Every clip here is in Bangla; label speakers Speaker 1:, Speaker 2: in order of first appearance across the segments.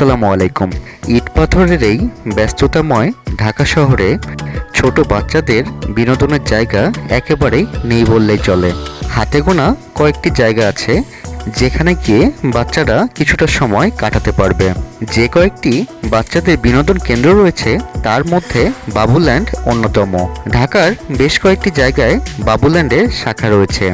Speaker 1: আসসালামু আলাইকুম। ইট পাথরের এই ব্যস্ততাময় ঢাকা শহরে ছোট বাচ্চাদের বিনোদনের জায়গা একেবারেই নেই বললেই চলে। হাতে গোনা কয়েকটি জায়গা আছে যেখানে গিয়ে বাচ্চারা কিছুটা সময় কাটাতে পারবে। যে কয়েকটি বাচ্চাদের বিনোদন কেন্দ্র রয়েছে তার মধ্যে বাবুল্যান্ড অন্যতম। ঢাকার বেশ কয়েকটি জায়গায় বাবুল্যান্ডের শাখা রয়েছে।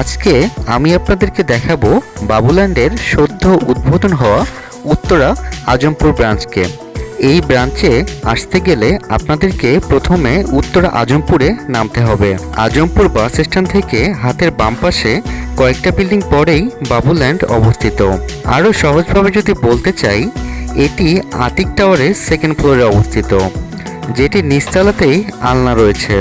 Speaker 1: আজকে আমি আপনাদেরকে দেখাবো বাবুল্যান্ডের সদ্য উদ্বোধন হওয়া উত্তরা আজমপুর ব্রাঞ্চকে এই ব্রাঞ্চে আসতে গেলে আপনাদেরকে প্রথমে উত্তরা আজমপুরে নামতে হবে। আজমপুর বাস স্ট্যান্ড থেকে হাতের বাম পাশে কয়েকটা বিল্ডিং পরেই বাবুল্যান্ড অবস্থিত। আরও সহজভাবে যদি বলতে চাই, এটি আতিক টাওয়ারের সেকেন্ড ফ্লোরে অবস্থিত যেটি নিচতলাতেই আলনা রয়েছে।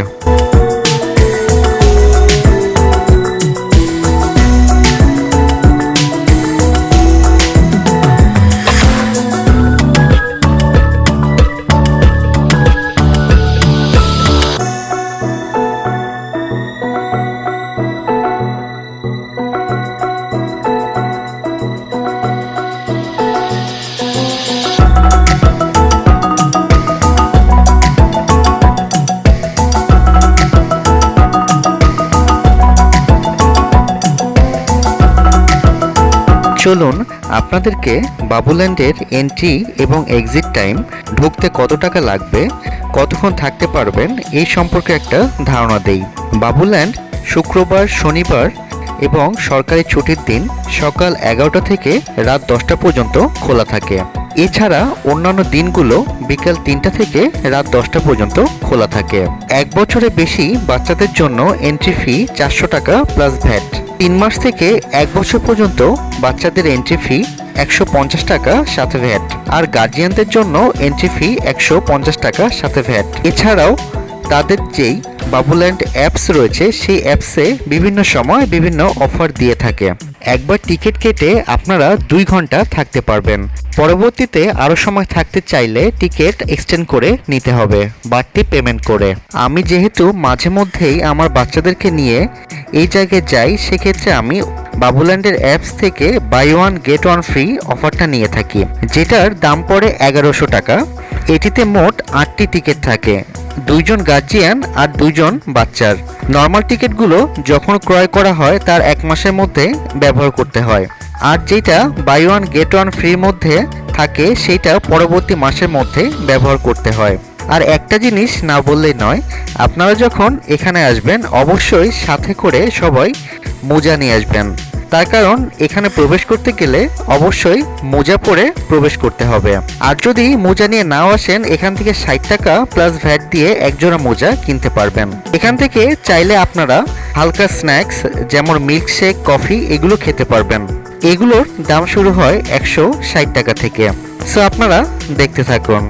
Speaker 1: চলুন আপনাদেরকে বাবুল্যান্ডের এন্ট্রি এবং এক্সিট টাইম ঢুকতে কত টাকা লাগবে, কতক্ষণ থাকতে পারবেন, এই সম্পর্কে একটা ধারণা দেই। বাবুল্যান্ড শুক্রবার, শনিবার এবং সরকারি ছুটির দিন সকাল এগারোটা থেকে রাত দশটা পর্যন্ত খোলা থাকে। এছাড়া অন্যান্য দিনগুলো বিকাল তিনটা থেকে রাত দশটা পর্যন্ত খোলা থাকে। এক বছরের বেশি বাচ্চাদের জন্য এন্ট্রি ফি চারশো টাকা প্লাস ভ্যাট তিন মাস থেকে এক বছর পর্যন্ত বাচ্চাদের এন্ট্রি ফি একশো পঞ্চাশ টাকা সাথে ভ্যাট আর গার্জিয়ানদের জন্য এন্ট্রি ফি একশো পঞ্চাশ টাকা সাথে ভ্যাট এছাড়াও তাদের যেই বাবুল্যান্ড অ্যাপস রয়েছে, সেই অ্যাপসে বিভিন্ন সময় বিভিন্ন অফার দিয়ে থাকে। একবার টিকিট কেটে আপনারা দুই ঘণ্টা থাকতে পারবেন। পরবর্তীতে আরও সময় থাকতে চাইলে টিকিট এক্সটেন্ড করে নিতে হবে, বাড়তি পেমেন্ট করে। আমি যেহেতু মাঝে মধ্যেই আমার বাচ্চাদেরকে নিয়ে এই জায়গায় যাই, সেক্ষেত্রে আমি বাবুল্যান্ডের অ্যাপস থেকে buy one, get one free অফারটা নিয়ে থাকি, যেটার দাম পড়ে এগারোশো টাকা। এটিতে মোট আটটি টিকিট থাকে, দুইজন গার্জিয়ান আর দুইজন বাচ্চার। নর্মাল টিকিটগুলো যখন ক্রয় করা হয়, তার এক মাসের মধ্যে ব্যবহার করতে হয়। আর যেটা বাই ওয়ান, গেট ওয়ান ফ্রির মধ্যে থাকে সেইটা পরবর্তী মাসের মধ্যে ব্যবহার করতে হয়। আর একটা জিনিস না বললেই নয়, আপনারা যখন এখানে আসবেন, অবশ্যই সাথে করে সবাই মোজা নিয়ে আসবেন। তার কারণ, এখানে প্রবেশ করতে গেলে অবশ্যই মোজা পরে প্রবেশ করতে হবে। আর যদি মোজা নিয়ে নাও আসেন, এখান থেকে ষাট টাকা প্লাস ভ্যাট দিয়ে একজোড়া মোজা কিনতে পারবেন। এখান থেকে চাইলে আপনারা হালকা স্ন্যাক্স যেমন মিল্কশেক কফি এগুলো খেতে পারবেন। এগুলোর দাম শুরু হয় একশো ষাট টাকা থেকে। সো আপনারা দেখতে থাকুন।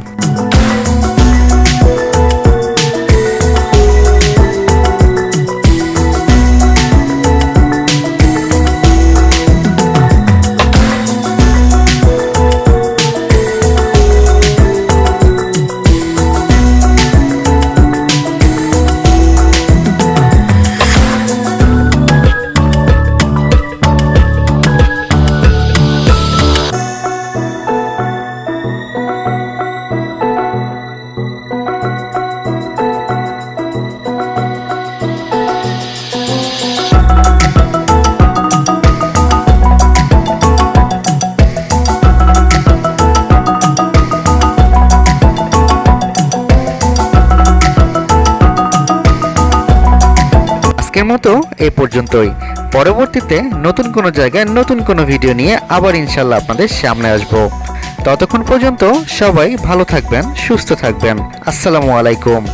Speaker 1: আজকের মতো এই পর্যন্তই। পরবর্তীতে নতুন কোনো জায়গায় নতুন কোনো ভিডিও নিয়ে আবার ইনশাল্লাহ আপনাদের সামনে আসব। ততক্ষণ পর্যন্ত সবাই ভালো থাকবেন, সুস্থ থাকবেন। আসসালামু আলাইকুম।